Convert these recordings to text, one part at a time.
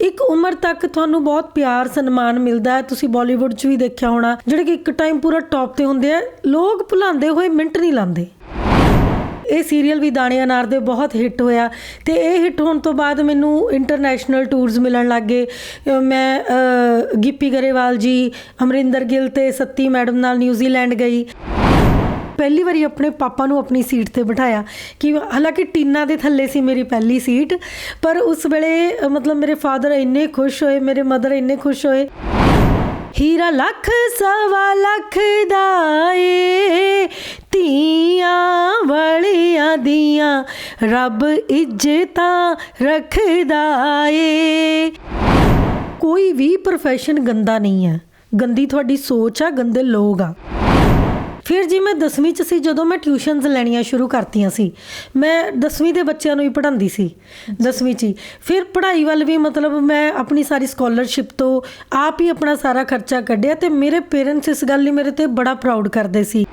ਇੱਕ ਉਮਰ ਤੱਕ ਤੁਹਾਨੂੰ ਬਹੁਤ ਪਿਆਰ ਸਨਮਾਨ ਮਿਲਦਾ ਹੈ। ਤੁਸੀਂ ਬਾਲੀਵੁੱਡ 'ਚ ਵੀ ਦੇਖਿਆ ਹੋਣਾ ਜਿਹੜੇ ਕਿ ਇੱਕ ਟਾਈਮ ਪੂਰਾ ਟੌਪ ਤੇ ਹੁੰਦੇ ਆ। ਲੋਕ ਭੁਲਾਉਂਦੇ ਹੋਏ ਮਿੰਟ ਨਹੀਂ ਲਾਉਂਦੇ। ਇਹ ਸੀਰੀਅਲ ਵੀ ਦਾਣੇ ਅਨਾਰ ਦੇ ਬਹੁਤ ਹਿੱਟ ਹੋਇਆ। ਤੇ ਇਹ ਹਿੱਟ ਹੋਣ ਤੋਂ ਬਾਅਦ ਮੈਨੂੰ ਇੰਟਰਨੈਸ਼ਨਲ ਟੂਰਸ ਮਿਲਣ ਲੱਗੇ ਅ, ਮੈਂ ਗਿੱਪੀ ਗਰੇਵਾਲ ਜੀ ਅਮਰਿੰਦਰ ਗਿੱਲ ਤੇ ਸੱਤੀ ਮੈਡਮ ਨਾਲ ਨਿਊਜ਼ੀਲੈਂਡ ਗਈ। ਪਹਿਲੀ ਵਾਰੀ ਆਪਣੇ ਪਾਪਾ ਨੂੰ ਆਪਣੀ ਸੀਟ ਤੇ ਬਿਠਾਇਆ ਕਿ ਹਾਲਾਂਕਿ ਟੀਨਾ ਦੇ ਥੱਲੇ ਸੀ ਮੇਰੀ ਪਹਿਲੀ ਸੀਟ, ਪਰ ਉਸ ਵੇਲੇ ਮਤਲਬ ਮੇਰੇ ਫਾਦਰ ਇੰਨੇ ਖੁਸ਼ ਹੋਏ, ਮੇਰੇ ਮਦਰ ਇੰਨੇ ਖੁਸ਼ ਹੋਏ। ਹੀਰਾ ਲੱਖ, ਸਵਾ ਲੱਖ ਦਾ ਏ, ਧੀਆਂ ਵਲਿਆਂ ਦੀਆਂ, ਰੱਬ ਇੱਜ਼ਤਾਂ ਰੱਖਦਾ ਏ। ਕੋਈ ਵੀ profession ਗੰਦਾ ਨਹੀਂ ਹੈ। ਗੰਦੀ ਤੁਹਾਡੀ ਸੋਚ ਆ, ਗੰਦੇ ਲੋਕ ਆ। ਫਿਰ ਜੀ ਮੈਂ 10ਵੀਂ ਚ ਸੀ, ਜਦੋਂ ਮੈਂ ਟਿਊਸ਼ਨਸ ਲੈਣੀਆਂ ਸ਼ੁਰੂ ਕਰਤੀਆਂ ਸੀ। ਮੈਂ 10ਵੀਂ ਦੇ ਬੱਚਿਆਂ ਨੂੰ ਹੀ ਪੜ੍ਹਾਉਂਦੀ ਸੀ 10ਵੀਂ ਚ ਹੀ। ਫਿਰ ਪੜ੍ਹਾਈ ਵੱਲ ਵੀ ਮਤਲਬ ਮੈਂ ਆਪਣੀ ਸਾਰੀ ਸਕਾਲਰਸ਼ਿਪ ਤੋਂ ਆਪ ਹੀ ਆਪਣਾ ਸਾਰਾ ਖਰਚਾ ਕੱਢਿਆ ਤੇ ਮੇਰੇ ਪੇਰੈਂਟਸ ਇਸ ਗੱਲ ਲਈ ਮੇਰੇ ਤੇ ਬੜਾ ਪ੍ਰਾਊਡ ਕਰਦੇ ਸੀ।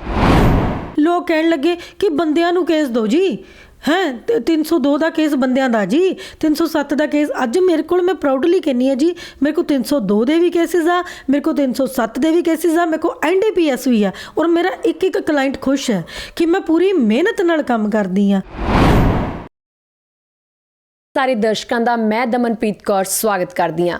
ਲੋਕ ਕਹਿਣ ਲੱਗੇ ਕਿ ਬੰਦਿਆਂ ਨੂੰ ਕੇਸ ਦਿਓ ਜੀ। ਹੈ? 302 ਦਾ ਕੇਸ ਬੰਦਿਆਂ ਦਾ ਜੀ। 307 ਦਾ ਕੇਸ। ਅੱਜ ਮੇਰੇ ਕੋਲ ਮੈਂ ਪ੍ਰਾਊਡਲੀ ਕਹਿੰਨੀ ਆ ਜੀ, ਮੇਰੇ ਕੋਲ 302 ਦੇ ਵੀ ਕੇਸਿਸ ਆ, ਮੇਰੇ ਕੋਲ 307 ਦੇ ਵੀ ਕੇਸਿਸ ਆ, ਮੇਰੇ ਕੋਲ ਐਨਡੀਪੀਐਸ ਵੀ ਆ। ਔਰ ਮੇਰਾ ਇੱਕ ਇੱਕ ਕਲਾਇੰਟ ਖੁਸ਼ ਹੈ ਕਿ ਮੈਂ ਪੂਰੀ ਮਿਹਨਤ ਨਾਲ ਕੰਮ ਕਰਦੀ ਆ ਸਾਰੇ ਦਰਸ਼ਕਾਂ ਦਾ ਮੈਂ ਦਮਨਪ੍ਰੀਤ ਕੌਰ ਸਵਾਗਤ ਕਰਦੀ ਹਾਂ।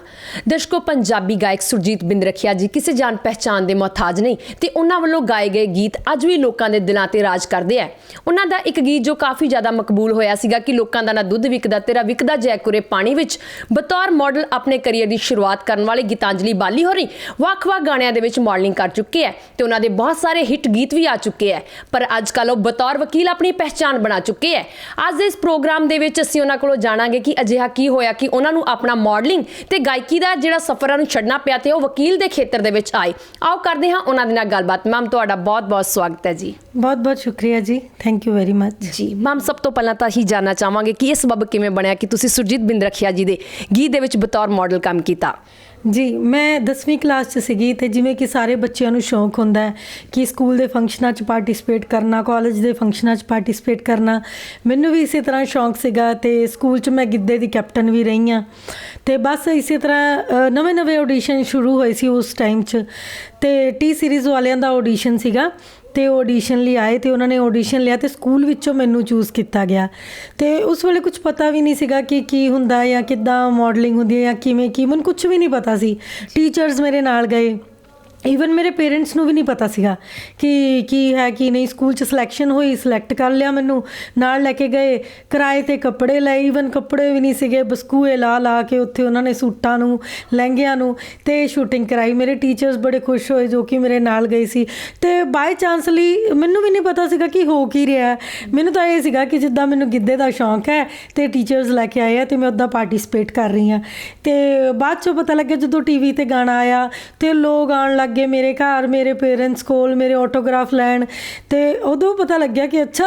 ਦਰਸ਼ਕੋ, ਪੰਜਾਬੀ ਗਾਇਕ ਸੁਰਜੀਤ ਬਿੰਦਰਖੀਆ ਜੀ, ਕਿਸੇ ਜਾਣ ਪਹਿਚਾਨ ਦੇ ਮੁਹਤਾਜ ਨਹੀਂ ਤੇ ਉਹਨਾਂ ਵੱਲੋਂ ਗਾਏ ਗਏ ਗੀਤ ਅੱਜ ਵੀ ਲੋਕਾਂ ਦੇ ਦਿਲਾਂ ਤੇ ਰਾਜ ਕਰਦੇ ਆ। ਉਹਨਾਂ ਦਾ ਇੱਕ ਗੀਤ ਜੋ ਕਾਫੀ ਜ਼ਿਆਦਾ ਮਕਬੂਲ ਹੋਇਆ ਸੀਗਾ ਕਿ ਲੋਕਾਂ ਦਾ ਨਾ ਦੁੱਧ ਵਿਕਦਾ, ਤੇਰਾ ਵਿਕਦਾ ਜੈਕੁਰੇ ਪਾਣੀ ਵਿੱਚ। ਬਤੌਰ ਮਾਡਲ ਆਪਣੇ ਕੈਰੀਅਰ ਦੀ ਸ਼ੁਰੂਆਤ ਕਰਨ ਵਾਲੇ ਗੀਤਾਂਜਲੀ ਬਾਲੀ ਹੋਰੀ ਵੱਖ-ਵੱਖ ਗਾਣਿਆਂ ਦੇ ਵਿੱਚ ਮਾਡਲਿੰਗ ਕਰ ਚੁੱਕੇ ਹੈ ਤੇ ਉਹਨਾਂ ਦੇ ਬਹੁਤ ਸਾਰੇ ਹਿੱਟ ਗੀਤ ਵੀ ਆ ਚੁੱਕੇ ਹੈ ਪਰ ਅੱਜ ਕੱਲ੍ਹ ਉਹ ਬਤੌਰ ਵਕੀਲ ਆਪਣੀ ਪਹਿਚਾਨ ਬਣਾ ਚੁੱਕੇ ਹੈ ਅੱਜ ਦੇ ਇਸ ਪ੍ਰੋਗਰਾਮ ਦੇ ਵਿੱਚ ਅਸੀਂ ਉਹਨਾਂ ਕੋਲੋਂ ਜਾਣਾ ਜਾਣਾਂਗੇ ਕਿ ਅਜਿਹਾ ਕੀ ਹੋਇਆ ਕਿ ਉਹਨਾਂ ਨੂੰ ਆਪਣਾ ਮਾਡਲਿੰਗ ਤੇ ਗਾਇਕੀ ਦਾ ਜਿਹੜਾ ਸਫ਼ਰ ਨੂੰ ਛੱਡਣਾ ਪਿਆ ਤੇ ਉਹ ਵਕੀਲ ਦੇ ਖੇਤਰ ਦੇ ਵਿੱਚ ਆਏ। ਆਓ ਕਰਦੇ ਹਾਂ ਉਹਨਾਂ ਦੇ ਨਾਲ ਗੱਲਬਾਤ। ਮੈਮ ਤੁਹਾਡਾ ਬਹੁਤ-ਬਹੁਤ ਸਵਾਗਤ ਹੈ ਜੀ। ਬਹੁਤ ਬਹੁਤ ਸ਼ੁਕਰੀਆ ਜੀ। ਥੈਂਕ ਯੂ ਵੈਰੀ ਮੱਚ ਜੀ ਮੈਮ ਸਭ ਤੋਂ ਪਹਿਲਾਂ ਤਾਂ ਹੀ ਜਾਨਣਾ ਚਾਹਾਂਗੇ ਕਿ ਇਹ ਸਬਬ ਕਿਵੇਂ ਬਣਿਆ ਕਿ ਤੁਸੀਂ ਸੁਰਜੀਤ ਬਿੰਦਰਖੀਆ ਜੀ ਦੇ ਗੀਤ ਦੇ ਵਿੱਚ ਬਤੌਰ ਮਾਡਲ ਕੰਮ ਕੀਤਾ। ਜੀ, ਮੈਂ 10ਵੀਂ ਕਲਾਸ 'ਚ ਸੀਗੀ ਤੇ ਜਿਵੇਂ ਕਿ ਸਾਰੇ ਬੱਚਿਆਂ ਨੂੰ ਸ਼ੌਂਕ ਹੁੰਦਾ ਹੈ ਕਿ ਸਕੂਲ ਦੇ ਫੰਕਸ਼ਨਾਂ 'ਚ ਪਾਰਟਿਸਿਪੇਟ ਕਰਨਾ, ਕਾਲਜ ਦੇ ਫੰਕਸ਼ਨਾਂ 'ਚ ਪਾਰਟਿਸਿਪੇਟ ਕਰਨਾ, ਮੈਨੂੰ ਵੀ ਇਸੇ ਤਰ੍ਹਾਂ ਸ਼ੌਂਕ ਸੀਗਾ ਤੇ ਸਕੂਲ 'ਚ ਮੈਂ ਗਿੱਧੇ ਦੀ ਕੈਪਟਨ ਵੀ ਰਹੀ ਹਾਂ। ਤੇ ਬਸ ਇਸੇ ਤਰ੍ਹਾਂ ਨਵੇਂ ਨਵੇਂ ਆਡੀਸ਼ਨ ਸ਼ੁਰੂ ਹੋਏ ਸੀ ਉਸ ਟਾਈਮ 'ਚ ਤੇ ਟੀ ਸੀਰੀਜ਼ ਵਾਲਿਆਂ ਦਾ ਆਡੀਸ਼ਨ ਸੀਗਾ। ਤੇ ਉਹ ਆਡੀਸ਼ਨ ਲਈ ਆਏ ਤੇ ਉਹਨਾਂ ਨੇ ਆਡੀਸ਼ਨ ਲਿਆ ਤੇ ਸਕੂਲ ਵਿੱਚੋਂ ਮੈਨੂੰ ਚੂਜ਼ ਕੀਤਾ ਗਿਆ। ਤੇ ਉਸ ਵੇਲੇ ਕੁਝ ਪਤਾ ਵੀ ਨਹੀਂ ਸੀਗਾ ਕਿ ਕੀ ਹੁੰਦਾ ਜਾਂ ਕਿੱਦਾਂ ਮਾਡਲਿੰਗ ਹੁੰਦੀ ਹੈ ਜਾਂ ਕਿਵੇਂ, ਕੀ ਮੈਨੂੰ ਕੁਝ ਵੀ ਨਹੀਂ ਪਤਾ ਸੀ। ਟੀਚਰਸ ਮੇਰੇ ਨਾਲ ਗਏ। ਈਵਨ ਮੇਰੇ ਪੇਰੈਂਟਸ ਨੂੰ ਵੀ ਨਹੀਂ ਪਤਾ ਸੀਗਾ ਕਿ, ਕੀ ਹੈ ਕੀ ਨਹੀਂ ਸਕੂਲ 'ਚ ਸਿਲੈਕਸ਼ਨ ਹੋਈ ਸਿਲੈਕਟ ਕਰ ਲਿਆ ਮੈਨੂੰ। ਨਾਲ ਲੈ ਕੇ ਗਏ, ਕਿਰਾਏ ਤੇ ਕੱਪੜੇ ਲਏ ਈਵਨ ਕੱਪੜੇ ਵੀ ਨਹੀਂ ਸੀਗੇ, ਬਸਕੂਏ ਲਾ ਲਾ ਕੇ ਉੱਥੇ ਉਹਨਾਂ ਨੇ ਸੂਟਾਂ ਨੂੰ, ਲਹਿੰਗਿਆਂ ਨੂੰ ਤੇ ਸ਼ੂਟਿੰਗ ਕਰਾਈ। ਮੇਰੇ ਟੀਚਰਸ ਬੜੇ ਖੁਸ਼ ਹੋਏ ਜੋ ਕਿ ਮੇਰੇ ਨਾਲ ਗਏ ਸੀ। ਤੇ ਬਾਈ ਚਾਂਸ ਲਈ ਮੈਨੂੰ ਵੀ ਨਹੀਂ ਪਤਾ ਸੀਗਾ ਕਿ ਹੋ ਕੀ ਰਿਹਾ। ਮੈਨੂੰ ਤਾਂ ਇਹ ਸੀਗਾ ਕਿ ਜਿੱਦਾਂ ਮੈਨੂੰ ਗਿੱਧੇ ਦਾ ਸ਼ੌਂਕ ਹੈ ਤੇ ਟੀਚਰਸ ਲੈ ਕੇ ਆਏ ਆ ਤੇ ਮੈਂ ਉੱਦਾਂ ਪਾਰਟਿਸਿਪੇਟ ਕਰ ਰਹੀ ਹਾਂ। ਤੇ ਬਾਅਦ ਚੋਂ ਪਤਾ ਲੱਗਿਆ ਜਦੋਂ ਟੀਵੀ ਤੇ ਗਾਣਾ ਆਇਆ ਤੇ ਲੋਕ ਆਉਣ ਲੱਗੇ ਮੇਰੇ ਘਰ, ਮੇਰੇ ਪੇਰੈਂਟਸ ਕੋਲ, ਮੇਰੇ ਆਟੋਗ੍ਰਾਫ ਲੈਣ ਤੇ ਉਦੋਂ ਪਤਾ ਲੱਗਿਆ ਕਿ ਅੱਛਾ,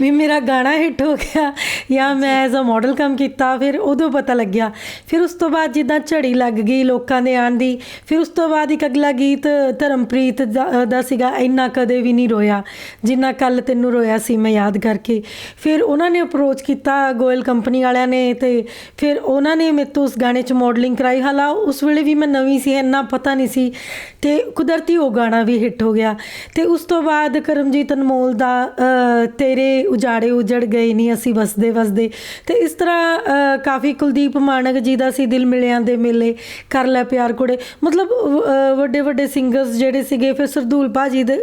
ਵੀ ਮੇਰਾ ਗਾਣਾ ਹਿੱਟ ਹੋ ਗਿਆ ਜਾਂ ਮੈਂ ਐਜ਼ ਅ ਮਾਡਲ ਕੰਮ ਕੀਤਾ। ਫਿਰ ਉਦੋਂ ਪਤਾ ਲੱਗਿਆ। ਫਿਰ ਉਸ ਤੋਂ ਬਾਅਦ ਜਿੱਦਾਂ ਝੜੀ ਲੱਗ ਗਈ ਲੋਕਾਂ ਦੇ ਆਉਣ ਦੀ, ਫਿਰ ਉਸ ਤੋਂ ਬਾਅਦ ਇੱਕ ਅਗਲਾ ਗੀਤ ਧਰਮਪ੍ਰੀਤ ਦਾ ਦਾ ਸੀਗਾ, ਇੰਨਾ ਕਦੇ ਵੀ ਨਹੀਂ ਰੋਇਆ, ਜਿੰਨਾ ਕੱਲ ਤੈਨੂੰ ਰੋਇਆ ਸੀ ਮੈਂ ਯਾਦ ਕਰਕੇ। ਫਿਰ ਉਹਨਾਂ ਨੇ ਅਪਰੋਚ ਕੀਤਾ ਗੋਇਲ ਕੰਪਨੀ ਵਾਲਿਆਂ ਨੇ ਤੇ ਫਿਰ ਉਹਨਾਂ ਨੇ ਮੇਰੇ ਤੋਂ ਉਸ ਗਾਣੇ 'ਚ ਮਾਡਲਿੰਗ ਕਰਾਈ। ਹਾਲਾ ਉਸ ਵੇਲੇ ਵੀ ਮੈਂ ਨਵੀਂ ਸੀ, ਇੰਨਾ ਪਤਾ ਨਹੀਂ ਸੀ ਤੇ ਕੁਦਰਤੀ ਉਹ ਗਾਣਾ ਵੀ ਹਿੱਟ ਹੋ ਗਿਆ। ਤੇ ਉਸ ਤੋਂ ਬਾਅਦ ਕਰਮਜੀਤ ਅਨਮੋਲ ਦਾ ਤੇਰੇ ਉਜਾੜੇ ਉਜੜ ਗਏ ਨਹੀਂ ਅਸੀਂ ਵਸਦੇ ਵਸਦੇ। ਤੇ ਇਸ ਤਰ੍ਹਾਂ ਕਾਫੀ ਕੁਲਦੀਪ ਮਾਨਕ ਜੀ ਦਾ ਸੀ ਦਿਲ ਮਿਲਿਆਂ ਦੇ ਮੇਲੇ, ਕਰ ਲੈ ਪਿਆਰ ਕੁੜੇ। ਮਤਲਬ ਵੱਡੇ ਵੱਡੇ ਸਿੰਗਰਸ ਜਿਹੜੇ ਸੀਗੇ, ਫਿਰ ਸਰਦੂਲ ਭਾਜੀ ਦੇ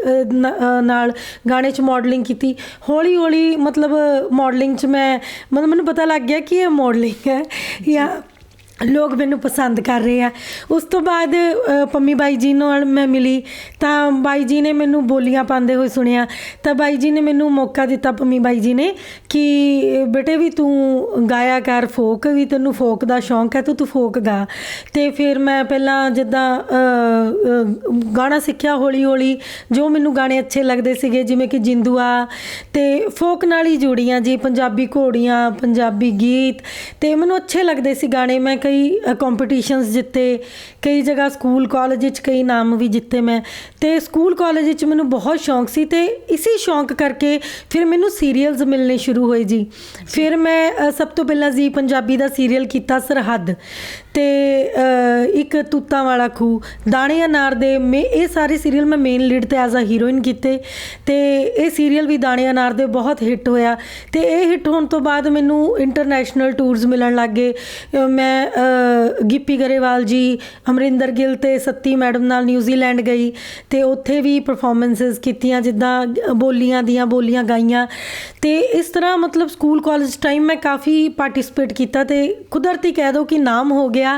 ਨਾਲ ਗਾਣੇ 'ਚ ਮਾਡਲਿੰਗ ਕੀਤੀ। ਹੌਲੀ ਹੌਲੀ ਮਤਲਬ ਮਾਡਲਿੰਗ 'ਚ ਮੈਂ, ਮਤਲਬ ਮੈਨੂੰ ਪਤਾ ਲੱਗ ਗਿਆ ਕਿ ਇਹ ਮਾਡਲਿੰਗ ਹੈ ਜਾਂ ਲੋਕ ਮੈਨੂੰ ਪਸੰਦ ਕਰ ਰਹੇ ਆ। ਉਸ ਤੋਂ ਬਾਅਦ ਪੰਮੀ ਬਾਈ ਜੀ ਨਾਲ ਮੈਂ ਮਿਲੀ। ਤਾਂ ਬਾਈ ਜੀ ਨੇ ਮੈਨੂੰ ਬੋਲੀਆਂ ਪਾਉਂਦੇ ਹੋਏ ਸੁਣਿਆ। ਤਾਂ ਬਾਈ ਜੀ ਨੇ ਮੈਨੂੰ ਮੌਕਾ ਦਿੱਤਾ ਪੰਮੀ ਬਾਈ ਜੀ ਨੇ ਕਿ, ਬੇਟੇ ਵੀ ਤੂੰ ਗਾਇਆ ਕਰ ਫੋਕ, ਵੀ ਤੈਨੂੰ ਫੋਕ ਦਾ ਸ਼ੌਂਕ ਹੈ, ਤੂੰ ਤੂੰ ਫੋਕ ਗਾ। ਤੇ ਫਿਰ ਮੈਂ ਪਹਿਲਾਂ ਜਿੱਦਾਂ ਗਾਣਾ ਸਿੱਖਿਆ ਹੌਲੀ ਹੌਲੀ ਜੋ ਮੈਨੂੰ ਗਾਣੇ ਅੱਛੇ ਲੱਗਦੇ ਸੀਗੇ, ਜਿਵੇਂ ਕਿ ਜਿੰਦੂਆ ਤੇ ਫੋਕ ਨਾਲ ਹੀ ਜੁੜੀਆਂ ਜੀ, ਪੰਜਾਬੀ ਘੋੜੀਆਂ, ਪੰਜਾਬੀ ਗੀਤ। ਤੇ ਮੈਨੂੰ ਅੱਛੇ ਲੱਗਦੇ ਸੀ ਗਾਣੇ। ਮੈਂ ਕਈ ਕਈ ਕੰਪੀਟੀਸ਼ਨਸ ਜਿੱਤੇ, ਕਈ ਜਗ੍ਹਾ ਸਕੂਲ ਕਾਲਜ ਵਿੱਚ ਕਈ ਨਾਮ ਵੀ ਜਿੱਤੇ ਮੈਂ। ਤੇ ਸਕੂਲ ਕਾਲਜ ਵਿੱਚ ਮੈਨੂੰ ਬਹੁਤ ਸ਼ੌਂਕ ਸੀ ਤੇ ਇਸੇ ਸ਼ੌਂਕ ਕਰਕੇ ਫਿਰ ਮੈਨੂੰ ਸੀਰੀਅਲਸ ਮਿਲਨੇ ਸ਼ੁਰੂ ਹੋਏ ਜੀ। ਫਿਰ ਮੈਂ ਸਭ ਤੋਂ ਪਹਿਲਾਂ ਜੀ ਪੰਜਾਬੀ ਦਾ ਸੀਰੀਅਲ ਕੀਤਾ ਸਰਹੱਦ। ਤੇ ਇੱਕ ਤੂਤਾਂ ਵਾਲਾ ਖੂ ਦਾਣੇ ਅਨਾਰ ਦੇ ਮੈਂ, ਇਹ ਸਾਰੇ ਸੀਰੀਅਲ ਮੈਂ ਮੇਨ ਲੀਡ ਤੇ ਐਜ਼ ਅ ਹੀਰੋਇਨ ਕੀਤੇ। ਤੇ ਇਹ ਸੀਰੀਅਲ ਵੀ ਦਾਣੇ ਅਨਾਰ ਦੇ ਬਹੁਤ ਹਿੱਟ ਹੋਇਆ। ਤੇ ਇਹ ਹਿੱਟ ਹੋਣ ਤੋਂ ਬਾਅਦ ਮੈਨੂੰ ਇੰਟਰਨੈਸ਼ਨਲ ਟੂਰਸ ਮਿਲਣ ਲੱਗ ਗਏ। ਮੈਂ ਗਿੱਪੀ ਗਰੇਵਾਲ ਜੀ, ਅਮਰਿੰਦਰ ਗਿੱਲ ਤੇ ਸੱਤੀ ਮੈਡਮ ਨਾਲ ਨਿਊਜ਼ੀਲੈਂਡ ਗਈ। ਤੇ ਉੱਥੇ ਵੀ ਪਰਫਾਰਮੈਂਸਸ ਕੀਤੀਆਂ, ਜਿੱਦਾਂ ਬੋਲੀਆਂ ਦੀਆਂ ਬੋਲੀਆਂ ਗਾਈਆਂ। ਤੇ ਇਸ ਤਰ੍ਹਾਂ ਮਤਲਬ ਸਕੂਲ ਕਾਲਜ ਟਾਈਮ ਮੈਂ ਕਾਫੀ ਪਾਰਟਿਸਿਪੇਟ ਕੀਤਾ ਤੇ ਕੁਦਰਤੀ ਕਹਿ ਦੋ ਕਿ ਨਾਮ ਹੋ ਗਿਆ।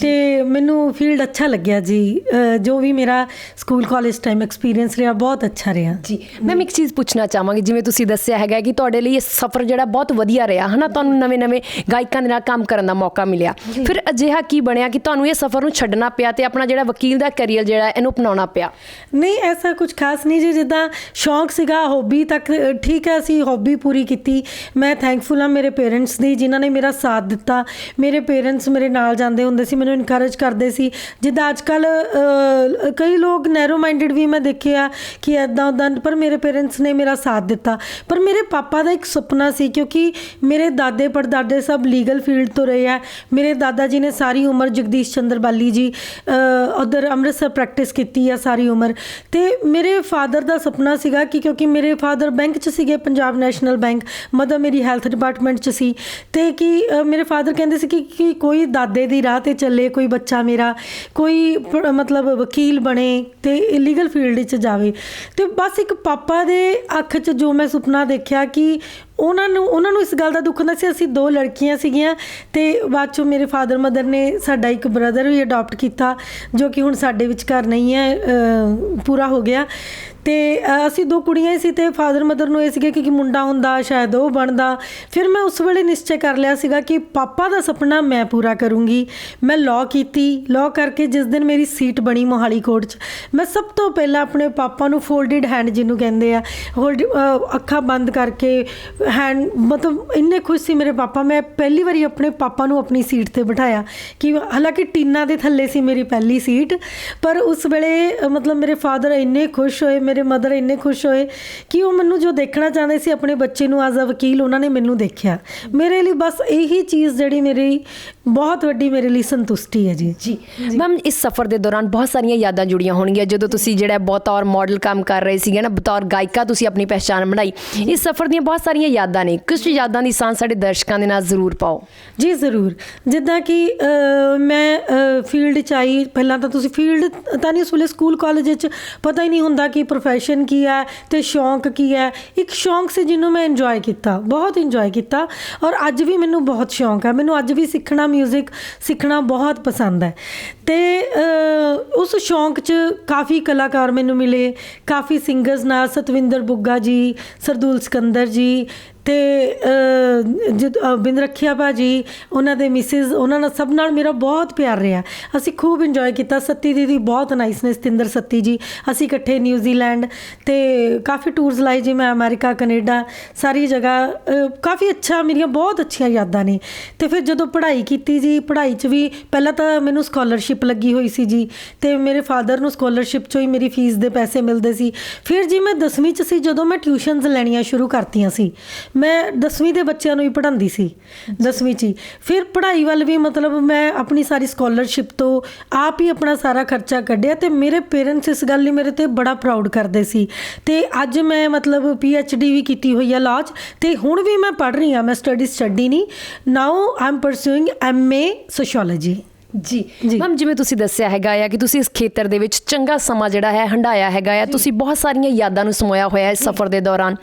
ਤੇ ਮੈਨੂੰ ਫੀਲਡ ਅੱਛਾ ਲੱਗਿਆ ਜੀ। ਜੋ ਵੀ ਮੇਰਾ ਸਕੂਲ ਕਾਲਜ ਟਾਈਮ ਐਕਸਪੀਰੀਅੰਸ ਰਿਹਾ ਬਹੁਤ ਅੱਛਾ ਰਿਹਾ। ਜੀ ਮੈਂ ਇੱਕ ਚੀਜ਼ ਪੁੱਛਣਾ ਚਾਹਾਂਗੀ ਜਿਵੇਂ ਤੁਸੀਂ ਦੱਸਿਆ ਹੈਗਾ ਕਿ ਤੁਹਾਡੇ ਲਈ ਇਹ ਸਫ਼ਰ ਜਿਹੜਾ ਬਹੁਤ ਵਧੀਆ ਰਿਹਾ ਹਨਾ? ਤੁਹਾਨੂੰ ਨਵੇਂ-ਨਵੇਂ ਗਾਇਕਾਂ ਦੇ ਨਾਲ ਕੰਮ ਕਰਨ ਦਾ ਮੌਕਾ ਮਿਲਿਆ। ਫਿਰ ਅਜਿਹਾ ਕੀ ਬਣਿਆ ਕਿ ਤੁਹਾਨੂੰ ਇਹ ਸਫ਼ਰ ਨੂੰ ਛੱਡਣਾ ਪਿਆ ਤੇ ਆਪਣਾ ਜਿਹੜਾ ਵਕੀਲ ਦਾ ਕੈਰੀਅਰ ਜਿਹੜਾ ਇਹਨੂੰ ਅਪਣਾਉਣਾ ਪਿਆ? ਨਹੀਂ ਐਸਾ ਕੁਝ ਖਾਸ ਨਹੀਂ ਜੀ ਜਿੱਦਾਂ ਸ਼ੌਂਕ ਸੀਗਾ ਹੌਬੀ ਤੱਕ ਠੀਕ ਹੈ ਅਸੀਂ ਹੌਬੀ ਪੂਰੀ ਕੀਤੀ। ਮੈਂ ਥੈਂਕਫੁਲ ਹਾਂ ਮੇਰੇ ਪੇਰੈਂਟਸ ਦੀ ਜਿਨ੍ਹਾਂ ਨੇ ਮੇਰਾ ਸਾਥ ਦਿੱਤਾ। ਮੇਰੇ ਪੇਰੈਂਟਸ ਮੇਰੇ ਨਾਲ ਜਾਂਦੇ ਹੁੰਦੇ ਸੀ, ਮੈਨੂੰ ਇਨਕਰੇਜ ਕਰਦੇ ਸੀ। ਜਿੱਦਾਂ ਅੱਜ ਕੱਲ ਕਈ ਲੋਕ ਨੈਰੋ ਮਾਈਂਡਡ ਵੀ ਮੈਂ ਦੇਖਿਆ ਕਿ ਐਦਾਂ ਉਦਾਂ ਪਰ ਮੇਰੇ ਪੇਰੈਂਟਸ ਨੇ ਮੇਰਾ ਸਾਥ ਦਿੱਤਾ। ਪਰ ਮੇਰੇ ਪਾਪਾ ਦਾ ਇੱਕ ਸੁਪਨਾ ਸੀ, ਕਿਉਂਕਿ ਮੇਰੇ ਦਾਦੇ ਪੜਦਾਦੇ ਸਭ ਲੀਗਲ ਫੀਲਡ ਤੋਂ ਰਹੇ ਆ। ਮੇਰੇ ਦਾਦਾ ਜੀ ਨੇ ਸਾਰੀ ਉਮਰ ਜਗਦੀਸ਼ ਚੰਦਰ ਬਾਲੀ ਜੀ ਉਧਰ ਅੰਮ੍ਰਿਤਸਰ ਪ੍ਰੈਕਟਿਸ ਕੀਤੀ ਆ ਸਾਰੀ ਉਮਰ। ਤੇ ਮੇਰੇ ਫਾਦਰ ਦਾ ਸੁਪਨਾ ਸੀਗਾ ਕਿ ਕਿਉਂਕਿ ਮੇਰੇ ਫਾਦਰ ਬੈਂਕ 'ਚ ਸੀਗੇ, ਪੰਜਾਬ ਨੈਸ਼ਨਲ ਬੈਂਕ ਮਦਰ ਮੇਰੀ ਹੈਲਥ ਡਿਪਾਰਟਮੈਂਟ 'ਚ ਸੀ। ਤੇ ਕਿ ਮੇਰੇ ਫਾਦਰ ਕਹਿੰਦੇ ਸੀ ਕਿ ਕਿ ਕੋਈ ਦਾਦੇ ਦੀ ਰਾਹ ਤੇ ਚੱਲੇ, ਕੋਈ ਬੱਚਾ ਮੇਰਾ, ਕੋਈ ਮਤਲਬ ਵਕੀਲ ਬਣੇ ਤੇ ਲੀਗਲ ਫੀਲਡ 'ਚ ਜਾਵੇ। ਤੇ ਬਸ ਇੱਕ ਪਾਪਾ ਦੇ ਅੱਖ 'ਚ ਜੋ ਮੈਂ ਸੁਪਨਾ ਦੇਖਿਆ ਕਿ ਉਹਨਾਂ ਨੂੰ ਉਹਨਾਂ ਨੂੰ ਇਸ ਗੱਲ ਦਾ ਦੁੱਖ ਹੁੰਦਾ ਸੀ, ਅਸੀਂ ਦੋ ਲੜਕੀਆਂ ਸੀਗੀਆਂ ਤੇ ਬਾਅਦ ਚੋਂ ਮੇਰੇ ਫਾਦਰ ਮਦਰ ਨੇ ਸਾਡਾ ਇੱਕ ਬ੍ਰਦਰ ਵੀ ਅਡਾਪਟ ਕੀਤਾ, ਜੋ ਕਿ ਹੁਣ ਸਾਡੇ ਵਿਚਕਾਰ ਨਹੀਂ ਹੈ ਪੂਰਾ ਹੋ ਗਿਆ। ਤੇ ਅਸੀਂ ਦੋ ਕੁੜੀਆਂ ਹੀ ਸੀ ਤੇ ਫਾਦਰ ਮਦਰ ਨੂੰ ਇਹ ਸੀਗਾ ਕਿ ਕਿ ਮੁੰਡਾ ਹੁੰਦਾ, ਸ਼ਾਇਦ ਉਹ ਬਣਦਾ। ਫਿਰ ਮੈਂ ਉਸ ਵੇਲੇ ਨਿਸ਼ਚੈ ਕਰ ਲਿਆ ਸੀਗਾ ਕਿ ਪਾਪਾ ਦਾ ਸੁਪਨਾ ਮੈਂ ਪੂਰਾ ਕਰੂੰਗੀ। ਮੈਂ ਲਾਅ ਕੀਤੀ ਲਾਅ ਕਰਕੇ ਜਿਸ ਦਿਨ ਮੇਰੀ ਸੀਟ ਬਣੀ ਮੋਹਾਲੀ ਕੋਰਟ 'ਚ, ਮੈਂ ਸਭ ਤੋਂ ਪਹਿਲਾਂ ਆਪਣੇ ਪਾਪਾ ਨੂੰ ਫੋਲਡਡ ਹੈਂਡ ਜਿਹਨੂੰ ਕਹਿੰਦੇ ਆ ਹੋਲਡ ਅੱਖਾਂ ਬੰਦ ਕਰਕੇ ਹੈਂਡ ਮਤਲਬ ਇੰਨੇ ਖੁਸ਼ ਸੀ ਮੇਰੇ ਪਾਪਾ। ਮੈਂ ਪਹਿਲੀ ਵਾਰੀ ਆਪਣੇ ਪਾਪਾ ਨੂੰ ਆਪਣੀ ਸੀਟ ਤੇ ਬਿਠਾਇਆ ਕਿ ਹਾਲਾਂਕਿ ਟੀਨਾ ਦੇ ਥੱਲੇ ਸੀ ਮੇਰੀ ਪਹਿਲੀ ਸੀਟ ਪਰ ਉਸ ਵੇਲੇ ਮਤਲਬ ਮੇਰੇ ਫਾਦਰ ਇੰਨੇ ਖੁਸ਼ ਹੋਏ, ਮੇਰੇ ਮਦਰ ਇੰਨੇ ਖੁਸ਼ ਹੋਏ ਕਿ ਉਹ ਮੈਨੂੰ ਜੋ ਦੇਖਣਾ ਚਾਹੁੰਦੇ ਸੀ ਆਪਣੇ ਬੱਚੇ ਨੂੰ ਐਜ਼ ਅ ਵਕੀਲ, ਉਹਨਾਂ ਨੇ ਮੈਨੂੰ ਦੇਖਿਆ। ਮੇਰੇ ਲਈ ਬਸ ਇਹੀ ਚੀਜ਼ ਜਿਹੜੀ ਮੇਰੀ ਬਹੁਤ ਵੱਡੀ ਮੇਰੇ ਲਈ ਸੰਤੁਸ਼ਟੀ ਹੈ ਜੀ। ਜੀ ਮੈਮ ਇਸ ਸਫ਼ਰ ਦੇ ਦੌਰਾਨ ਬਹੁਤ ਸਾਰੀਆਂ ਯਾਦਾਂ ਜੁੜੀਆਂ ਹੋਣਗੀਆਂ। ਜਦੋਂ ਤੁਸੀਂ ਜਿਹੜਾ ਬਤੌਰ ਮਾਡਲ ਕੰਮ ਕਰ ਰਹੇ ਸੀਗੇ ਨਾ ਬਤੌਰ ਗਾਇਕਾ ਤੁਸੀਂ ਆਪਣੀ ਪਹਿਚਾਣ ਬਣਾਈ। ਇਸ ਸਫ਼ਰ ਦੀਆਂ ਬਹੁਤ ਸਾਰੀਆਂ ਯਾਦਾਂ ਨੇ। ਕੁਝ ਯਾਦਾਂ ਦੀ ਸਾਂਝ ਸਾਡੇ ਦਰਸ਼ਕਾਂ ਦੇ ਨਾਲ ਜ਼ਰੂਰ ਪਾਓ। ਜੀ ਜ਼ਰੂਰ। ਜਿੱਦਾਂ ਕਿ ਮੈਂ ਫੀਲਡ ਚ ਆਈ। ਪਹਿਲਾਂ ਤਾਂ ਤੁਸੀਂ ਫੀਲਡ ਤਾਂ ਨਹੀਂ ਉਸ ਵੇਲੇ ਸਕੂਲ ਕਾਲਜ ਵਿੱਚ ਪਤਾ ਹੀ ਨਹੀਂ ਹੁੰਦਾ ਕਿ ਪ੍ਰੋਫੈਸ਼ਨ ਕੀ ਹੈ ਤੇ ਸ਼ੌਂਕ ਕੀ ਹੈ। ਇੱਕ ਸ਼ੌਂਕ ਸੀ ਜਿਹਨੂੰ ਮੈਂ ਇੰਜੋਏ ਕੀਤਾ। ਬਹੁਤ ਇੰਜੋਏ ਕੀਤਾ। ਔਰ ਅੱਜ ਵੀ ਮੈਨੂੰ ਬਹੁਤ ਸ਼ੌਂਕ ਹੈ। ਮੈਨੂੰ ਅੱਜ ਵੀ ਸਿੱਖਣਾ 뮤직 ਸਿੱਖਣਾ ਬਹੁਤ ਪਸੰਦ ਹੈ। ਤੇ ਉਸ ਸ਼ੌਂਕ 'ਚ ਕਾਫੀ ਕਲਾਕਾਰ ਮੈਨੂੰ ਮਿਲੇ, ਕਾਫੀ ਸਿੰਗਰਸ ਨਾਲ, ਸਤਵਿੰਦਰ ਬੁੱਗਾ ਜੀ, ਸਰਦੂਲ ਸਕੰਦਰ ਜੀ ਤੇ ਜਦ ਬਿੰਦ ਰੱਖਿਆ ਭਾਜੀ, ਉਹਨਾਂ ਦੇ ਮਿਸਿਸ ਉਹਨਾਂ ਨਾਲ ਸਭ ਨਾਲ ਮੇਰਾ ਬਹੁਤ ਪਿਆਰ ਰਿਹਾ। ਅਸੀਂ ਖੂਬ ਇੰਜੋਏ ਕੀਤਾ। ਸੱਤੀ ਦੀਦੀ ਬਹੁਤ ਨਾਈਸ ਨੇ, ਸਤਿੰਦਰ ਸੱਤੀ ਜੀ। ਅਸੀਂ ਇਕੱਠੇ ਨਿਊਜ਼ੀਲੈਂਡ ਤੇ ਕਾਫੀ ਟੂਰਸ ਲਾਏ ਜੀ ਮੈਂ ਅਮਰੀਕਾ ਕੈਨੇਡਾ ਸਾਰੀ ਜਗ੍ਹਾ। ਕਾਫੀ ਅੱਛਾ, ਮੇਰੀਆਂ ਬਹੁਤ ਅੱਛੀਆਂ ਯਾਦਾਂ ਨੇ। ਤੇ ਫਿਰ ਜਦੋਂ ਪੜ੍ਹਾਈ ਕੀਤੀ ਜੀ, ਪੜ੍ਹਾਈ 'ਚ ਵੀ ਪਹਿਲਾਂ ਤਾਂ ਮੈਨੂੰ ਸਕਾਲਰਸ਼ਿਪ ਲੱਗੀ ਹੋਈ ਸੀ ਜੀ। ਤੇ ਮੇਰੇ ਫਾਦਰ ਨੂੰ ਸਕਾਲਰਸ਼ਿਪ 'ਚੋਂ ਹੀ ਮੇਰੀ ਫੀਸ ਦੇ ਪੈਸੇ ਮਿਲਦੇ ਸੀ। ਫਿਰ ਜੀ ਮੈਂ 10ਵੀਂ 'ਚ ਸੀ, ਜਦੋਂ ਮੈਂ ਟਿਊਸ਼ਨਸ ਲੈਣੀਆਂ ਸ਼ੁਰੂ ਕਰਤੀਆਂ ਸੀ। ਮੈਂ 10ਵੀਂ ਦੇ ਬੱਚਿਆਂ ਨੂੰ ਹੀ ਪੜ੍ਹਾਉਂਦੀ ਸੀ 10ਵੀਂ 'ਚ ਫਿਰ ਪੜ੍ਹਾਈ ਵੱਲ ਵੀ ਮਤਲਬ ਮੈਂ ਆਪਣੀ ਸਾਰੀ ਸਕਾਲਰਸ਼ਿਪ ਤੋਂ ਆਪ ਹੀ ਆਪਣਾ ਸਾਰਾ ਖਰਚਾ ਕੱਢਿਆ ਤੇ ਮੇਰੇ ਪੇਰੈਂਟਸ ਇਸ ਗੱਲ ਲਈ ਮੇਰੇ ਤੇ ਬੜਾ ਪ੍ਰਾਊਡ ਕਰਦੇ ਸੀ ਤੇ ਅੱਜ ਮੈਂ ਮਤਲਬ ਪੀ ਐਚ ਡੀ ਵੀ ਕੀਤੀ ਹੋਈ ਆ 'ਚ ਤੇ ਹੁਣ ਵੀ ਮੈਂ ਪੜ੍ਹ ਰਹੀ ਹਾਂ ਮੈਂ ਸਟੱਡੀ ਸਟੱਡੀ ਨਹੀਂ now I am pursuing M A sociology ਜੀ। ਮੈਮ ਜਿਵੇਂ ਤੁਸੀਂ ਦੱਸਿਆ ਹੈਗਾ ਆ ਕਿ ਤੁਸੀਂ ਇਸ ਖੇਤਰ ਦੇ ਵਿੱਚ ਚੰਗਾ ਸਮਾਂ ਜਿਹੜਾ ਹੈ ਹੰਡਾਇਆ ਹੈਗਾ ਆ। ਤੁਸੀਂ ਬਹੁਤ ਸਾਰੀਆਂ ਯਾਦਾਂ ਨੂੰ ਸਮੋਇਆ ਹੋਇਆ ਹੈ ਇਸ ਸਫ਼ਰ ਦੇ ਦੌਰਾਨ।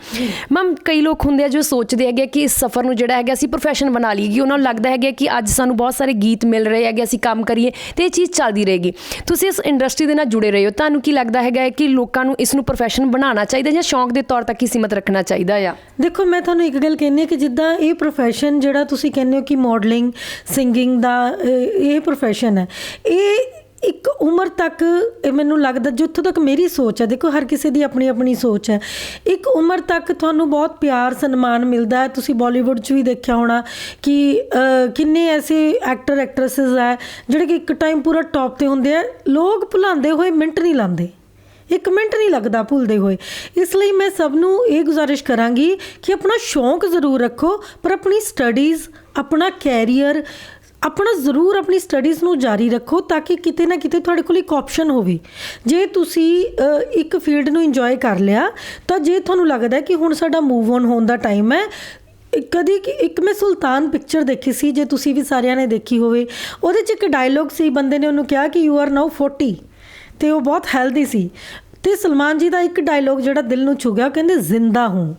ਮੈਮ ਕਈ ਲੋਕ ਹੁੰਦੇ ਆ ਜੋ ਸੋਚਦੇ ਹੈਗੇ ਕਿ ਇਸ ਸਫ਼ਰ ਨੂੰ ਜਿਹੜਾ ਹੈਗਾ ਅਸੀਂ ਪ੍ਰੋਫੈਸ਼ਨ ਬਣਾ ਲਈਏ। ਉਹਨਾਂ ਨੂੰ ਲੱਗਦਾ ਹੈਗਾ ਕਿ ਅੱਜ ਸਾਨੂੰ ਬਹੁਤ ਸਾਰੇ ਗੀਤ ਮਿਲ ਰਹੇ ਹੈਗੇ ਅਸੀਂ ਕੰਮ ਕਰੀਏ ਤੇ ਇਹ ਚੀਜ਼ ਚੱਲਦੀ ਰਹੇਗੀ। ਤੁਸੀਂ ਇਸ ਇੰਡਸਟਰੀ ਦੇ ਨਾਲ ਜੁੜੇ ਰਹੇ ਹੋ। ਤੁਹਾਨੂੰ ਕੀ ਲੱਗਦਾ ਹੈਗਾ ਕਿ ਲੋਕਾਂ ਨੂੰ ਇਸ ਨੂੰ ਪ੍ਰੋਫੈਸ਼ਨ ਬਣਾਉਣਾ ਚਾਹੀਦਾ ਜਾਂ ਸ਼ੌਂਕ ਦੇ ਤੌਰ ਤੱਕ ਹੀ ਸੀਮਤ ਰੱਖਣਾ ਚਾਹੀਦਾ ਆ? ਦੇਖੋ ਮੈਂ ਤੁਹਾਨੂੰ ਇੱਕ ਗੱਲ ਕਹਿੰਨੀ ਕਿ ਜਿੱਦਾਂ ਇਹ ਪ੍ਰੋਫੈਸ਼ਨ ਜਿਹੜਾ ਤੁਸੀਂ ਕਹਿੰਦੇ ਹੋ ਕਿ ਮਾਡਲਿੰਗ ਸਿੰਗਿੰਗ ਦਾ ਇਹ ਪ੍ਰੋਫੈਸ਼ਨ ਹੈ। ਇਹ ਇੱਕ ਉਮਰ ਤੱਕ, ਇਹ ਮੈਨੂੰ ਲੱਗਦਾ ਜਿੱਥੋਂ ਤੱਕ ਮੇਰੀ ਸੋਚ ਹੈ, ਦੇਖੋ ਹਰ ਕਿਸੇ ਦੀ ਆਪਣੀ ਆਪਣੀ ਸੋਚ ਹੈ। ਇੱਕ ਉਮਰ ਤੱਕ ਤੁਹਾਨੂੰ ਬਹੁਤ ਪਿਆਰ, ਸਨਮਾਨ ਮਿਲਦਾ ਹੈ। ਤੁਸੀਂ ਬਾਲੀਵੁੱਡ 'ਚ ਵੀ ਦੇਖਿਆ ਹੋਣਾ ਕਿ ਕਿੰਨੇ ਐਸੇ ਐਕਟਰ ਐਕਟਰੈਸਸ ਹੈ, ਜਿਹੜੇ ਕਿ ਇੱਕ ਟਾਈਮ ਪੂਰਾ ਟੌਪ ਤੇ ਹੁੰਦੇ ਆ ਲੋਕ ਭੁਲਾਉਂਦੇ ਹੋਏ ਮਿੰਟ ਨਹੀਂ ਲਾਉਂਦੇ। ਇੱਕ ਮਿੰਟ ਨਹੀਂ ਲੱਗਦਾ ਭੁੱਲਦੇ ਹੋਏ। ਇਸ ਲਈ ਮੈਂ ਸਭ ਨੂੰ ਇਹ ਗੁਜ਼ਾਰਿਸ਼ ਕਰਾਂਗੀ ਕਿ ਆਪਣਾ ਸ਼ੌਂਕ ਜ਼ਰੂਰ ਰੱਖੋ, ਪਰ ਆਪਣੀ ਸਟੱਡੀਜ਼ ਆਪਣਾ ਕੈਰੀਅਰ ਆਪਣਾ ਜ਼ਰੂਰ ਆਪਣੀ ਸਟੱਡੀਜ਼ ਨੂੰ ਜਾਰੀ ਰੱਖੋ ਤਾਂ ਕਿ ਕਿਤੇ ਨਾ ਕਿਤੇ ਤੁਹਾਡੇ ਕੋਲ ਇੱਕ ਆਪਸ਼ਨ ਹੋਵੇ। ਜੇ ਤੁਸੀਂ ਇੱਕ ਫੀਲਡ ਨੂੰ ਇੰਜੋਏ ਕਰ ਲਿਆ, ਤਾਂ ਜੇ ਤੁਹਾਨੂੰ ਲੱਗਦਾ ਕਿ ਹੁਣ ਸਾਡਾ ਮੂਵ ਔਨ ਹੋਣ ਦਾ ਟਾਈਮ ਹੈ, ਕਦੀ ਇੱਕ ਮੈਂ ਸੁਲਤਾਨ ਪਿਕਚਰ ਦੇਖੀ ਸੀ, ਜੇ ਤੁਸੀਂ ਵੀ ਸਾਰਿਆਂ ਨੇ ਦੇਖੀ ਹੋਵੇ, ਉਹਦੇ 'ਚ ਇੱਕ ਡਾਇਲੋਗ ਸੀ, ਬੰਦੇ ਨੇ ਉਹਨੂੰ ਕਿਹਾ ਕਿ ਯੂ ਆਰ ਨਾਓ 40 ਤੇ ਉਹ ਬਹੁਤ ਹੈਲਦੀ ਸੀ। ਤੇ ਸਲਮਾਨ ਜੀ ਦਾ ਇੱਕ ਡਾਇਲੋਗ ਜਿਹੜਾ ਦਿਲ ਨੂੰ ਛੂ ਗਿਆ, ਉਹ ਕਹਿੰਦੇ, ਜ਼ਿੰਦਾ ਹੂੰ।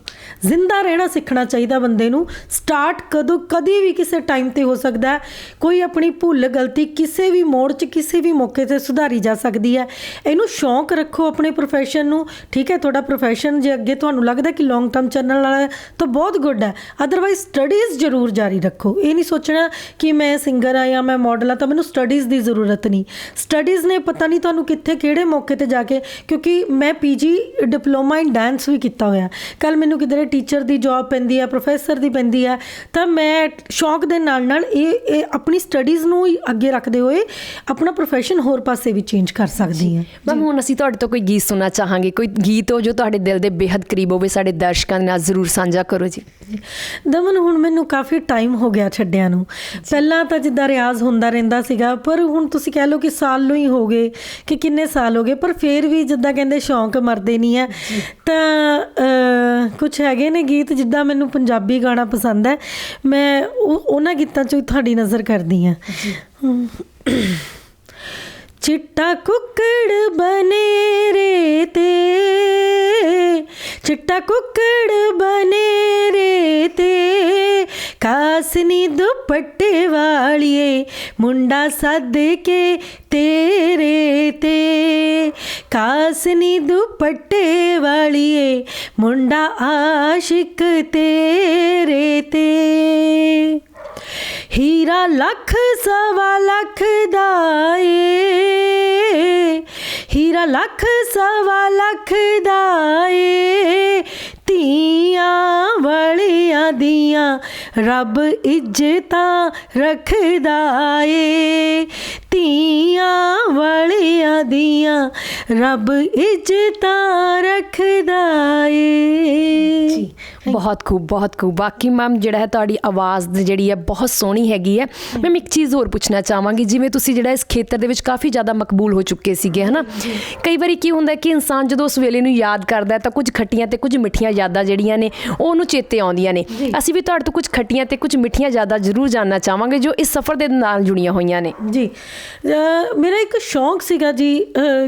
ਜ਼ਿੰਦਾ ਰਹਿਣਾ ਸਿੱਖਣਾ ਚਾਹੀਦਾ ਬੰਦੇ ਨੂੰ। ਸਟਾਰਟ ਕਦੋਂ, ਕਦੀ ਵੀ ਕਿਸੇ ਟਾਈਮ ਤੇ ਹੋ ਸਕਦਾ ਹੈ। ਕੋਈ ਆਪਣੀ ਭੁੱਲ, ਗਲਤੀ ਕਿਸੇ ਵੀ ਮੋੜ 'ਚ, ਕਿਸੇ ਵੀ ਮੌਕੇ ਤੇ ਸੁਧਾਰੀ ਜਾ ਸਕਦੀ ਹੈ। ਇਹਨੂੰ ਸ਼ੌਂਕ ਰੱਖੋ ਆਪਣੇ ਪ੍ਰੋਫੈਸ਼ਨ ਨੂੰ। ਠੀਕ ਹੈ, ਤੁਹਾਡਾ ਪ੍ਰੋਫੈਸ਼ਨ ਜੇ ਅੱਗੇ ਤੁਹਾਨੂੰ ਲੱਗਦਾ ਕਿ ਲੌਂਗ ਟਰਮ ਚੱਲਣ ਵਾਲਾ ਹੈ, ਤਾਂ ਬਹੁਤ ਗੁੱਡ ਹੈ। ਅਦਰਵਾਈਜ਼ ਸਟੱਡੀਜ਼ ਜ਼ਰੂਰ ਜਾਰੀ ਰੱਖੋ। ਇਹ ਨਹੀਂ ਸੋਚਣਾ ਕਿ ਮੈਂ ਸਿੰਗਰ ਆ ਜਾਂ ਮੈਂ ਮਾਡਲ ਆ ਤਾਂ ਮੈਨੂੰ ਸਟੱਡੀਜ਼ ਦੀ ਜ਼ਰੂਰਤ ਨਹੀਂ। ਸਟੱਡੀਜ਼ ਨੇ ਪਤਾ ਨਹੀਂ ਤੁਹਾਨੂੰ ਕਿੱਥੇ, ਕਿਹੜੇ ਮੌਕੇ ਤੇ ਜਾ ਕੇ, ਕਿਉਂਕਿ ਮੈਂ ਪੀਜੀ ਡਿਪਲੋਮਾ ਇਨ ਡਾਂਸ ਵੀ ਕੀਤਾ ਹੋਇਆ। ਕੱਲ ਮੈਨੂੰ ਕਿਧਰੇ ਟੀਚਰ ਦੀ ਜੌਬ ਪੈਂਦੀ ਹੈ ਪ੍ਰੋਫੈਸਰ ਦੀ ਪੈਂਦੀ ਹੈ ਤਾਂ ਮੈਂ ਸ਼ੌਂਕ ਦੇ ਨਾਲ ਨਾਲ ਇਹ ਇਹ ਆਪਣੀ ਸਟੱਡੀਜ਼ ਨੂੰ ਹੀ ਅੱਗੇ ਰੱਖਦੇ ਹੋਏ ਆਪਣਾ ਪ੍ਰੋਫੈਸ਼ਨ ਹੋਰ ਪਾਸੇ ਵੀ ਚੇਂਜ ਕਰ ਸਕਦੀ ਹਾਂ। ਮੈਮ ਹੁਣ ਅਸੀਂ ਤੁਹਾਡੇ ਤੋਂ ਕੋਈ ਗੀਤ ਸੁਣਨਾ ਚਾਹਾਂਗੇ ਕੋਈ ਗੀਤ ਹੋ ਜੋ ਤੁਹਾਡੇ ਦਿਲ ਦੇ ਬੇहद ਕਰੀਬ ਹੋਵੇ ਸਾਡੇ ਦਰਸ਼ਕਾਂ ਦੇ ਨਾਲ ਜ਼ਰੂਰ ਸਾਂਝਾ ਕਰੋ ਜੀ। ਦਮਨ ਹੁਣ ਮੈਨੂੰ ਕਾਫੀ ਟਾਈਮ ਹੋ ਗਿਆ ਛੱਡਿਆਂ ਨੂੰ। ਪਹਿਲਾਂ ਤਾਂ ਜਿੱਦਾਂ ਰਿਆਜ਼ ਹੁੰਦਾ ਰਹਿੰਦਾ ਸੀਗਾ ਪਰ ਹੁਣ ਤੁਸੀਂ ਕਹਿ ਲਓ ਕਿ ਸਾਲ ਨੂੰ ਹੀ ਹੋ ਗਏ ਕਿ ਕਿੰਨੇ ਸਾਲ ਹੋ ਗਏ ਪਰ ਫੇਰ ਵੀ ਜਿੱਦਾਂ ਕਹਿੰਦੇ ਸ਼ੌਂਕ ਮਰਦੇ ਨਹੀਂ ਹੈ ਤਾਂ ਕੁਝ ਹੈਗੇ ਨੇ ਗੀਤ ਜਿੱਦਾਂ ਮੈਨੂੰ ਪੰਜਾਬੀ ਗਾਣਾ ਪਸੰਦ ਹੈ। ਮੈਂ ਉਹ- ਉਹਨਾਂ ਗੀਤਾਂ ਚੋਂ ਤੁਹਾਡੀ ਨਜ਼ਰ ਕਰਦੀ ਹਾਂ। ਚਿੱਟਾ ਕੁੱਕੜ ਬਨੇਰੇ ਤੇ ਚਿੱਟਾ ਕੁੱਕੜ ਬਨੇਰੇ ਤੇ ਕਾਸਨੀ ਦੁਪੱਟੇ ਵਾਲੀਏ ਮੁੰਡਾ ਸੱਦ ਕੇ ਤੇਰੇ ਤੇ। ਕਾਸਨੀ ਦੁਪੱਟੇ ਵਾਲੀਏ ਮੁੰਡਾ ਆਸ਼ਿਕ ਤੇਰੇ ਤੇ ਹੀਰਾ ਲੱਖ ਸਵਾ ਲੱਖ ਦਾ ਏ ਹੀਰਾ ਲੱਖ ਸਵਾ ਲੱਖ ਦਾ ਏ ਧੀਆਂ ਵਲੀਆਂ ਦੀਆਂ ਰੱਬ ਇੱਜ਼ਤਾਂ ਰੱਖਦਾ ਏ ਧੀਆਂ ਵਲੀਆਂ ਦੀਆਂ ਰੱਬ ਇੱਜ਼ਤਾਂ ਰੱਖਦਾ ਏ। ਬਹੁਤ ਖੂਬ ਬਹੁਤ ਖੂਬ। ਬਾਕੀ ਮੈਮ ਜਿਹੜਾ ਹੈ ਤੁਹਾਡੀ ਆਵਾਜ਼ ਜਿਹੜੀ ਹੈ ਬਹੁਤ ਸੋਹਣੀ ਹੈਗੀ ਹੈ। ਮੈਮ ਇੱਕ ਚੀਜ਼ ਹੋਰ ਪੁੱਛਣਾ ਚਾਹਾਂਗੀ ਜਿਵੇਂ ਤੁਸੀਂ ਜਿਹੜਾ ਇਸ ਖੇਤਰ ਦੇ ਵਿੱਚ ਕਾਫੀ ਜ਼ਿਆਦਾ ਮਕਬੂਲ ਹੋ ਚੁੱਕੇ ਸੀਗੇ ਹਨਾ? ਕਈ ਵਾਰੀ ਕੀ ਹੁੰਦਾ ਕਿ ਇਨਸਾਨ ਜਦੋਂ ਉਸ ਵੇਲੇ ਨੂੰ ਯਾਦ ਕਰਦਾ ਤਾਂ ਕੁਝ ਖੱਟੀਆਂ ਤੇ ਕੁਝ ਮਿੱਠੀਆਂ ਯਾਦਾਂ ਜਿਹੜੀਆਂ ਨੇ ਉਹ ਉਹਨੂੰ ਚੇਤੇ ਆਉਂਦੀਆਂ ਨੇ। ਅਸੀਂ ਵੀ ਤੁਹਾਡੇ ਤੋਂ ਕੁਝ ਖੱਟੀਆਂ ਤੇ ਕੁਝ ਮਿੱਠੀਆਂ ਯਾਦਾਂ ਜ਼ਰੂਰ ਜਾਨਣਾ ਚਾਹਾਂਗੇ ਜੋ ਇਸ ਸਫ਼ਰ ਦੇ ਨਾਲ ਜੁੜੀਆਂ ਹੋਈਆਂ ਨੇ। ਜੀ। ਮੇਰਾ ਇੱਕ ਸ਼ੌਂਕ ਸੀਗਾ ਜੀ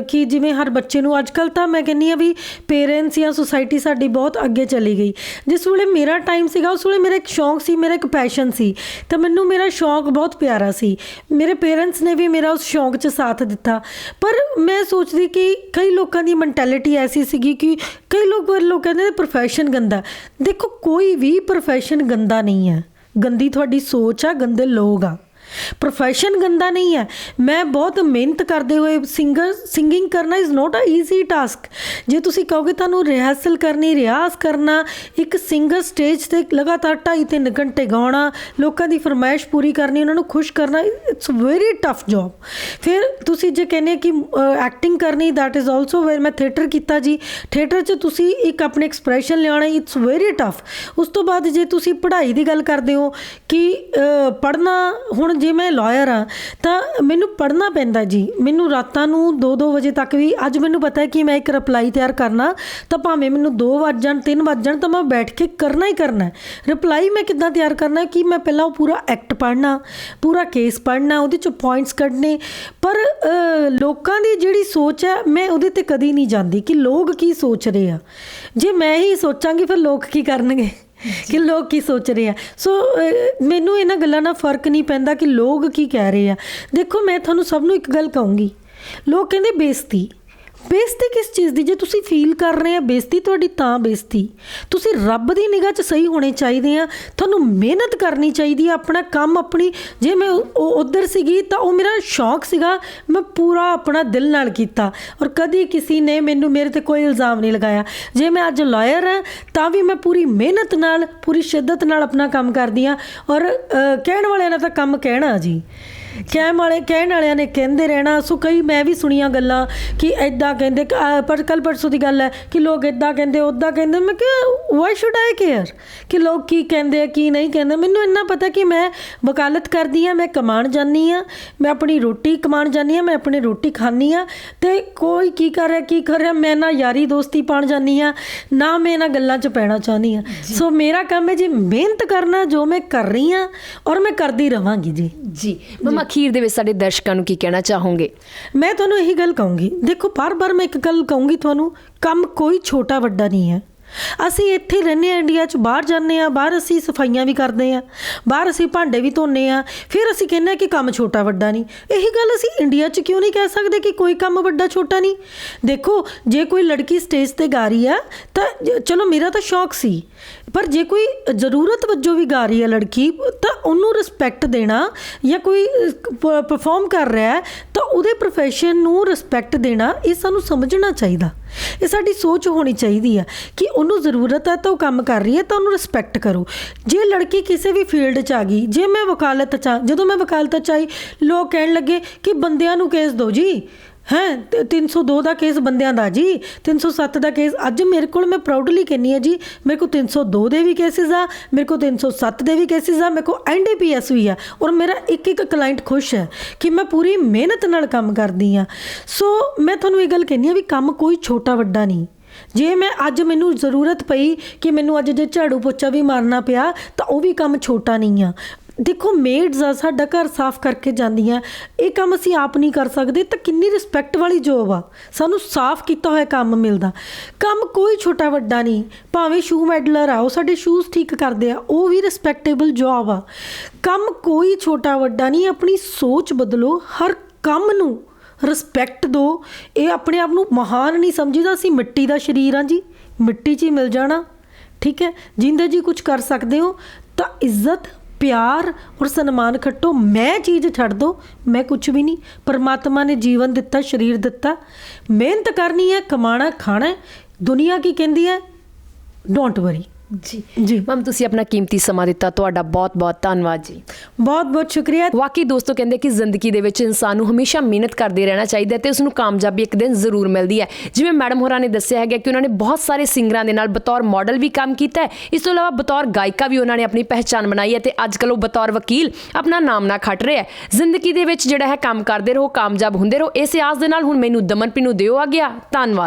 ਕਿ ਜਿਵੇਂ ਹਰ ਬੱਚੇ ਨੂੰ ਅੱਜ ਕੱਲ ਤਾਂ ਮੈਂ ਕਹਿੰਨੀ ਆ ਵੀ ਪੇਰੈਂਟਸ ਜਾਂ ਸੁਸਾਇਟੀ ਸਾਡੀ ਬਹੁਤ ਅੱਗੇ ਚਲੀ ਗਈ। ਜਿਸ ਵੇਲੇ ਮੇਰਾ ਟਾਈਮ ਸੀਗਾ, ਉਸ ਵੇਲੇ ਮੇਰਾ ਇੱਕ ਸ਼ੌਂਕ ਸੀ, ਮੇਰਾ ਇੱਕ ਪੈਸ਼ਨ ਸੀ। ਤਾਂ ਮੈਨੂੰ ਮੇਰਾ ਸ਼ੌਂਕ ਬਹੁਤ ਪਿਆਰਾ ਸੀ। ਮੇਰੇ ਪੇਰੈਂਟਸ ਨੇ ਵੀ ਮੇਰਾ ਉਸ ਸ਼ੌਂਕ 'ਚ ਸਾਥ ਦਿੱਤਾ। ਪਰ ਮੈਂ ਸੋਚਦੀ ਕਿ ਕਈ ਲੋਕਾਂ ਦੀ ਮੈਂਟੈਲਿਟੀ ਐਸੀ ਸੀਗੀ ਕਿ ਕਈ ਲੋਕ ਲੋਕ ਕਹਿੰਦੇ ਪ੍ਰੋਫੈਸ਼ਨ ਗੰਦਾ। ਦੇਖੋ, ਕੋਈ ਵੀ ਪ੍ਰੋਫੈਸ਼ਨ ਗੰਦਾ ਨਹੀਂ ਹੈ। ਗੰਦੀ ਤੁਹਾਡੀ ਸੋਚ ਆ, ਗੰਦੇ ਲੋਕ ਆ। ਪ੍ਰੋਫੈਸ਼ਨ ਗੰਦਾ ਨਹੀਂ ਹੈ। ਮੈਂ ਬਹੁਤ ਮਿਹਨਤ ਕਰਦੇ ਹੋਏ ਸਿੰਗਰ ਸਿੰਗਿੰਗ ਕਰਨਾ is not a easy task ਜੇ ਤੁਸੀਂ ਕਹੋਗੇ ਤੁਹਾਨੂੰ ਰਿਹਰਸਲ ਕਰਨੀ, ਰਿਆਜ਼ ਕਰਨਾ, ਇੱਕ ਸਿੰਗਰ ਸਟੇਜ ਤੇ ਲਗਾਤਾਰ 2.5 3 ਘੰਟੇ ਗਾਉਣਾ, ਲੋਕਾਂ ਦੀ ਫਰਮਾਇਸ਼ ਪੂਰੀ ਕਰਨੀ, ਉਹਨਾਂ ਨੂੰ ਖੁਸ਼ ਕਰਨਾ ਇਟਸ ਵੈਰੀ ਟਫ ਜੌਬ ਫਿਰ ਤੁਸੀਂ ਜੇ ਕਹਿੰਦੇ ਕਿ ਐਕਟਿੰਗ ਕਰਨੀ ਦੈਟ ਇਜ਼ also where ਮੈਂ ਥੀਏਟਰ ਕੀਤਾ ਜੀ। ਥੀਏਟਰ 'ਚ ਤੁਸੀਂ ਇੱਕ ਆਪਣੇ ਐਕਸਪ੍ਰੈਸ਼ਨ ਲਿਆਉਣਾ ਇਟਸ ਵੈਰੀ ਟਫ ਉਸ ਤੋਂ ਬਾਅਦ ਜੇ ਤੁਸੀਂ ਪੜ੍ਹਾਈ ਦੀ ਗੱਲ ਕਰਦੇ ਹੋ ਕਿ ਪੜ੍ਹਨਾ ਹੁਣ ਜੇ ਮੈਂ ਲਾਇਰ ਆ ਤਾਂ ਮੈਨੂੰ ਪੜ੍ਹਨਾ ਪੈਂਦਾ ਜੀ। ਮੈਨੂੰ ਰਾਤਾਂ ਨੂੰ 2-2 ਵਜੇ ਤੱਕ ਵੀ, ਅੱਜ ਮੈਨੂੰ ਪਤਾ ਹੈ ਕਿ ਮੈਂ ਇੱਕ ਰਿਪਲਾਈ ਤਿਆਰ ਕਰਨਾ, ਤਾਂ ਭਾਵੇਂ ਮੈਨੂੰ 2 ਵੱਜ ਜਾਣ 3 ਵੱਜ ਜਾਣ, ਤਾਂ ਮੈਂ ਬੈਠ ਕੇ ਕਰਨਾ ਹੀ ਕਰਨਾ ਹੈ। ਰਿਪਲਾਈ ਮੈਂ ਕਿੱਦਾਂ ਤਿਆਰ ਕਰਨਾ ਕਿ ਮੈਂ ਪਹਿਲਾਂ ਉਹ ਪੂਰਾ ਐਕਟ ਪੜ੍ਹਨਾ, ਪੂਰਾ ਕੇਸ ਪੜ੍ਹਨਾ, ਉਹਦੇ 'ਚੋਂ ਪੁਆਇੰਟਸ ਕੱਢਨੇ। ਪਰ ਲੋਕਾਂ ਦੀ ਜਿਹੜੀ ਸੋਚ ਹੈ, ਮੈਂ ਉਹਦੇ ਤੇ ਕਦੀ ਨਹੀਂ ਜਾਂਦੀ ਕਿ ਲੋਕ ਕੀ ਸੋਚ ਰਹੇ ਆ। ਜੇ ਮੈਂ ਹੀ ਸੋਚਾਂਗੀ, ਫਿਰ ਲੋਕ ਕੀ ਕਰਨਗੇ? ਕਿ ਲੋਕ ਕੀ ਸੋਚ ਰਹੇ ਆ। ਸੋ ਮੈਨੂੰ ਇਹਨਾਂ ਗੱਲਾਂ ਨਾਲ ਫ਼ਰਕ ਨਹੀਂ ਪੈਂਦਾ ਕਿ ਲੋਕ ਕੀ ਕਹਿ ਰਹੇ ਆ। ਦੇਖੋ, ਮੈਂ ਤੁਹਾਨੂੰ ਸਭ ਨੂੰ ਇੱਕ ਗੱਲ ਕਹੂੰਗੀ। ਲੋਕ ਕਹਿੰਦੇ ਬੇਇੱਜ਼ਤੀ। ਬੇਇੱਜ਼ਤੀ ਕਿਸ ਚੀਜ਼ ਦੀ? ਜੇ ਤੁਸੀਂ ਫੀਲ ਕਰ ਰਹੇ ਆ ਬੇਇੱਜ਼ਤੀ, ਤੁਹਾਡੀ ਤਾਂ ਬੇਇੱਜ਼ਤੀ। ਤੁਸੀਂ ਰੱਬ ਦੀ ਨਿਗਾਹ 'ਚ ਸਹੀ ਹੋਣੇ ਚਾਹੀਦੇ ਆ। ਤੁਹਾਨੂੰ ਮਿਹਨਤ ਕਰਨੀ ਚਾਹੀਦੀ ਆ, ਆਪਣਾ ਕੰਮ, ਆਪਣੀ, ਜੇ ਮੈਂ ਉਧਰ ਸੀਗੀ ਤਾਂ ਉਹ ਮੇਰਾ ਸ਼ੌਂਕ ਸੀਗਾ, ਮੈਂ ਪੂਰਾ ਆਪਣਾ ਦਿਲ ਨਾਲ ਕੀਤਾ। ਔਰ ਕਦੀ ਕਿਸੇ ਨੇ ਮੈਨੂੰ ਮੇਰੇ ਤੇ ਕੋਈ ਇਲਜ਼ਾਮ ਨਹੀਂ ਲਗਾਇਆ। ਜੇ ਮੈਂ ਅੱਜ ਲਾਇਰ ਹਾਂ ਤਾਂ ਵੀ ਮੈਂ ਪੂਰੀ ਮਿਹਨਤ ਨਾਲ, ਪੂਰੀ ਸ਼ਿੱਦਤ ਨਾਲ ਆਪਣਾ ਕੰਮ ਕਰਦੀ ਆ। ਔਰ ਕਹਿਣ ਵਾਲਿਆਂ ਨੇ ਤਾਂ ਕੰਮ ਕਹਿਣਾ ਜੀ। ਕਹਿਣ ਵਾਲੇ ਕਹਿਣ ਵਾਲਿਆਂ ਨੇ ਕਹਿੰਦੇ ਰਹਿਣਾ। ਸੋ ਕਈ ਮੈਂ ਵੀ ਸੁਣੀਆਂ ਗੱਲਾਂ ਕਿ ਐਦਾਂ ਕਹਿੰਦੇ ਪਰ ਕੱਲ ਪਰਸੋਂ ਦੀ ਗੱਲ ਹੈ ਕਿ ਲੋਕ ਐਦਾਂ ਕਹਿੰਦੇ ਉਦਾਂ ਕਹਿੰਦੇ। ਮੈਂ ਕਿ ਵਾਈ ਸ਼ੁੱਡ ਆਈ ਕੇਅਰ ਕਿ ਲੋਕ ਕੀ ਕਹਿੰਦੇ ਆ ਕੀ ਨਹੀਂ ਕਹਿੰਦੇ। ਮੈਨੂੰ ਇੰਨਾ ਪਤਾ ਕਿ ਮੈਂ ਵਕਾਲਤ ਕਰਦੀ ਆ ਮੈਂ ਕਮਾਣ ਜਾਨੀ ਆ ਮੈਂ ਆਪਣੀ ਰੋਟੀ ਕਮਾਣ ਜਾਨੀ ਆ ਮੈਂ ਆਪਣੀ ਰੋਟੀ ਖਾਣੀ ਆ ਤੇ ਕੋਈ ਕੀ ਕਰ ਰਿਹਾ ਕੀ ਕਰ ਰਿਹਾ ਮੈਂ ਨਾ ਯਾਰੀ ਦੋਸਤੀ ਪਾਣ ਜਾਨੀ ਆ ਨਾ ਮੈਂ ਇਹਨਾਂ ਗੱਲਾਂ 'ਚ ਪੈਣਾ ਚਾਹਨੀ ਆ ਸੋ ਮੇਰਾ ਕੰਮ ਹੈ ਜੀ ਮਿਹਨਤ ਕਰਨਾ ਜੋ ਮੈਂ ਕਰ ਰਹੀ ਆ ਔਰ ਮੈਂ ਕਰਦੀ ਰਵਾਂਗੀ ਜੀ। ਜੀ। ਮਮ ਅਖੀਰ ਦੇ ਵਿੱਚ ਸਾਡੇ ਦਰਸ਼ਕਾਂ ਨੂੰ ਕੀ ਕਹਿਣਾ ਚਾਹੋਗੇ? ਮੈਂ ਤੁਹਾਨੂੰ ਇਹੀ ਗੱਲ ਕਹੂੰਗੀ। ਦੇਖੋ, ਬਾਰ-ਬਾਰ ਮੈਂ ਇੱਕ ਗੱਲ ਕਹੂੰਗੀ ਤੁਹਾਨੂੰ, ਕੰਮ ਕੋਈ ਛੋਟਾ ਵੱਡਾ ਨਹੀਂ ਹੈ। ਅਸੀਂ ਇੱਥੇ ਰਹਿੰਦੇ ਆ ਇੰਡੀਆ 'ਚ, ਬਾਹਰ ਜਾਂਦੇ ਆ ਬਾਹਰ ਅਸੀਂ ਸਫਾਈਆਂ ਵੀ ਕਰਦੇ ਆ ਬਾਹਰ ਅਸੀਂ ਭਾਂਡੇ ਵੀ ਧੋਨੇ ਆ ਫਿਰ ਅਸੀਂ ਕਹਿੰਦੇ ਆ ਕਿ ਕੰਮ ਛੋਟਾ ਵੱਡਾ ਨਹੀਂ। ਇਹੀ ਗੱਲ ਅਸੀਂ ਇੰਡੀਆ 'ਚ ਕਿਉਂ ਨਹੀਂ ਕਹਿ ਸਕਦੇ ਕਿ ਕੋਈ ਕੰਮ ਵੱਡਾ ਛੋਟਾ ਨਹੀਂ? ਦੇਖੋ, ਜੇ ਕੋਈ ਲੜਕੀ ਸਟੇਜ ਤੇ ਗਾ ਰਹੀ ਆ ਤਾਂ ਚਲੋ ਮੇਰਾ ਤਾਂ ਸ਼ੌਕ ਸੀ, ਪਰ ਜੇ ਕੋਈ ਜ਼ਰੂਰਤ ਵਜੋਂ ਵੀ ਗਾ ਰਹੀ ਹੈ ਲੜਕੀ, ਤਾਂ ਉਹਨੂੰ ਰਿਸਪੈਕਟ ਦੇਣਾ ਜਾਂ ਕੋਈ ਪਰਫਾਰਮ ਕਰ ਰਿਹਾ ਹੈ, ਤਾਂ ਉਹਦੇ profession ਨੂੰ ਰਿਸਪੈਕਟ ਦੇਣਾ, ਇਹ ਸਾਨੂੰ ਸਮਝਣਾ ਚਾਹੀਦਾ। ਇਹ ਸਾਡੀ ਸੋਚ ਹੋਣੀ ਚਾਹੀਦੀ ਆ ਕਿ ਉਹਨੂੰ ਜ਼ਰੂਰਤ ਹੈ ਤਾਂ ਉਹ ਕੰਮ ਕਰ ਰਹੀ ਹੈ ਤਾਂ ਉਹਨੂੰ ਰਿਸਪੈਕਟ ਕਰੋ। ਜੇ ਲੜਕੀ ਕਿਸੇ ਵੀ ਫੀਲਡ 'ਚ ਆ ਗਈ, ਜੇ ਮੈਂ ਵਕਾਲਤ 'ਚ ਆ, ਜਦੋਂ ਮੈਂ ਵਕਾਲਤ 'ਚ ਆਈ, ਲੋਕ ਕਹਿਣ ਲੱਗੇ ਕਿ ਬੰਦਿਆਂ ਨੂੰ ਕੇਸ ਦਿਓ ਜੀ। ਹੈ? 302 ਦਾ ਕੇਸ ਬੰਦਿਆਂ ਦਾ ਜੀ। 307 ਦਾ ਕੇਸ। ਅੱਜ ਮੇਰੇ ਕੋਲ ਮੈਂ ਪ੍ਰਾਊਡਲੀ ਕਹਿੰਨੀ ਆ ਜੀ, ਮੇਰੇ ਕੋਲ 302 ਦੇ ਵੀ ਕੇਸਿਸ ਆ, ਮੇਰੇ ਕੋਲ 307 ਦੇ ਵੀ ਕੇਸਿਸ ਆ, ਮੇਰੇ ਕੋਲ ਐਨਡੀਪੀਐਸ ਵੀ ਆ। ਔਰ ਮੇਰਾ ਇੱਕ ਇੱਕ ਕਲਾਇੰਟ ਖੁਸ਼ ਹੈ ਕਿ ਮੈਂ ਪੂਰੀ ਮਿਹਨਤ ਨਾਲ ਕੰਮ ਕਰਦੀ ਆ ਸੋ ਮੈਂ ਤੁਹਾਨੂੰ ਇਹ ਗੱਲ ਕਹਿੰਨੀ ਆ ਵੀ ਕੰਮ ਕੋਈ ਛੋਟਾ ਵੱਡਾ ਨਹੀਂ। ਜੇ ਮੈਂ ਅੱਜ ਮੈਨੂੰ ਜ਼ਰੂਰਤ ਪਈ ਕਿ ਮੈਨੂੰ ਅੱਜ ਜੇ ਝਾੜੂ ਪੋਚਾ ਵੀ ਮਾਰਨਾ ਪਿਆ, ਤਾਂ ਉਹ ਵੀ ਕੰਮ ਛੋਟਾ ਨਹੀਂ ਆ। ਦੇਖੋ ਮੇਡਸ ਆ, ਸਾਡਾ ਘਰ ਸਾਫ਼ ਕਰਕੇ ਜਾਂਦੀਆਂ। ਇਹ ਕੰਮ ਅਸੀਂ ਆਪ ਨਹੀਂ ਕਰ ਸਕਦੇ, ਤਾਂ ਕਿੰਨੀ ਰਿਸਪੈਕਟ ਵਾਲੀ ਜੋਬ ਆ। ਸਾਨੂੰ ਸਾਫ਼ ਕੀਤਾ ਹੋਇਆ ਕੰਮ ਮਿਲਦਾ। ਕੰਮ ਕੋਈ ਛੋਟਾ ਵੱਡਾ ਨਹੀਂ, ਭਾਵੇਂ ਸ਼ੂ ਮੈਡਲਰ ਆ, ਉਹ ਸਾਡੇ ਸ਼ੂਜ਼ ਠੀਕ ਕਰਦੇ ਆ, ਉਹ ਵੀ ਰਿਸਪੈਕਟੇਬਲ ਜੋਬ ਆ। ਕੰਮ ਕੋਈ ਛੋਟਾ ਵੱਡਾ ਨਹੀਂ, ਆਪਣੀ ਸੋਚ ਬਦਲੋ, ਹਰ ਕੰਮ ਨੂੰ ਰਿਸਪੈਕਟ ਦਿਓ ਇਹ ਆਪਣੇ ਆਪ ਨੂੰ ਮਹਾਨ ਨਹੀਂ ਸਮਝੀਦਾ, ਅਸੀਂ ਮਿੱਟੀ ਦਾ ਸਰੀਰ ਆ ਜੀ, ਮਿੱਟੀ 'ਚ ਹੀ ਮਿਲ ਜਾਣਾ। ਠੀਕ ਹੈ? ਜਿੰਦੇ ਜੀ ਕੁਝ ਕਰ ਸਕਦੇ ਹੋ, ਤਾਂ ਇੱਜ਼ਤ ਪਿਆਰ ਔਰ ਸਨਮਾਨ ਖੱਟੋ, ਮੈਂ ਚੀਜ਼ ਛੱਡ ਦੋ, ਮੈਂ ਕੁਝ ਵੀ ਨਹੀਂ। ਪਰਮਾਤਮਾ ਨੇ ਜੀਵਨ ਦਿੱਤਾ, ਸਰੀਰ ਦਿੱਤਾ। ਮਿਹਨਤ ਕਰਨੀ ਹੈ, ਕਮਾਣਾ, ਖਾਣਾ ਹੈ। ਦੁਨੀਆ ਕੀ ਕਹਿੰਦੀ ਹੈ? ਡੋਂਟ ਵਰੀ ਜੀ। ਜੀ। ਮਮ ਤੁਸੀਂ ਆਪਣਾ ਕੀਮਤੀ ਸਮਾਂ ਦਿੱਤਾ ਤੁਹਾਡਾ ਬਹੁਤ-ਬਹੁਤ ਧੰਨਵਾਦ ਜੀ। ਬਹੁਤ ਬਹੁਤ ਸ਼ੁਕਰੀਆ। ਵਾਕਈ ਦੋਸਤੋ ਕਹਿੰਦੇ ਕਿ ਜ਼ਿੰਦਗੀ ਦੇ ਵਿੱਚ ਇਨਸਾਨ ਨੂੰ ਹਮੇਸ਼ਾ ਮਿਹਨਤ ਕਰਦੇ ਰਹਿਣਾ ਚਾਹੀਦਾ ਤੇ ਉਸ ਨੂੰ ਕਾਮਯਾਬੀ ਇੱਕ ਦਿਨ ਜ਼ਰੂਰ ਮਿਲਦੀ ਹੈ। ਜਿਵੇਂ ਮੈਡਮ ਹੋਰਾਂ ਨੇ ਦੱਸਿਆ ਹੈਗਾ ਕਿ ਉਹਨਾਂ ਨੇ ਬਹੁਤ ਸਾਰੇ ਸਿੰਗਰਾਂ ਦੇ ਨਾਲ ਬਤੌਰ ਮਾਡਲ ਵੀ ਕੰਮ ਕੀਤਾ ਹੈ। ਇਸ ਤੋਂ ਇਲਾਵਾ ਬਤੌਰ ਗਾਇਕਾ ਵੀ ਉਹਨਾਂ ਨੇ ਆਪਣੀ ਪਹਿਚਾਨ ਬਣਾਈ ਹੈ ਤੇ ਅੱਜ ਕੱਲ੍ਹ ਉਹ ਬਤੌਰ ਵਕੀਲ ਆਪਣਾ ਨਾਮ ਨਾ ਖੱਟ ਰਿਹਾ ਹੈ। ਜ਼ਿੰਦਗੀ ਦੇ ਵਿੱਚ ਜਿਹੜਾ ਹੈ ਕੰਮ ਕਰਦੇ ਰਹੋ ਕਾਮਯਾਬ ਹੁੰਦੇ ਰਹੋ। ਇਸੇ ਆਸ ਦੇ ਨਾਲ ਹੁਣ ਮੈਨੂੰ ਦਮਨ ਪੀ ਨੂੰ ਦਿਓ ਆ ਗਿਆ। ਧੰਨਵਾਦ।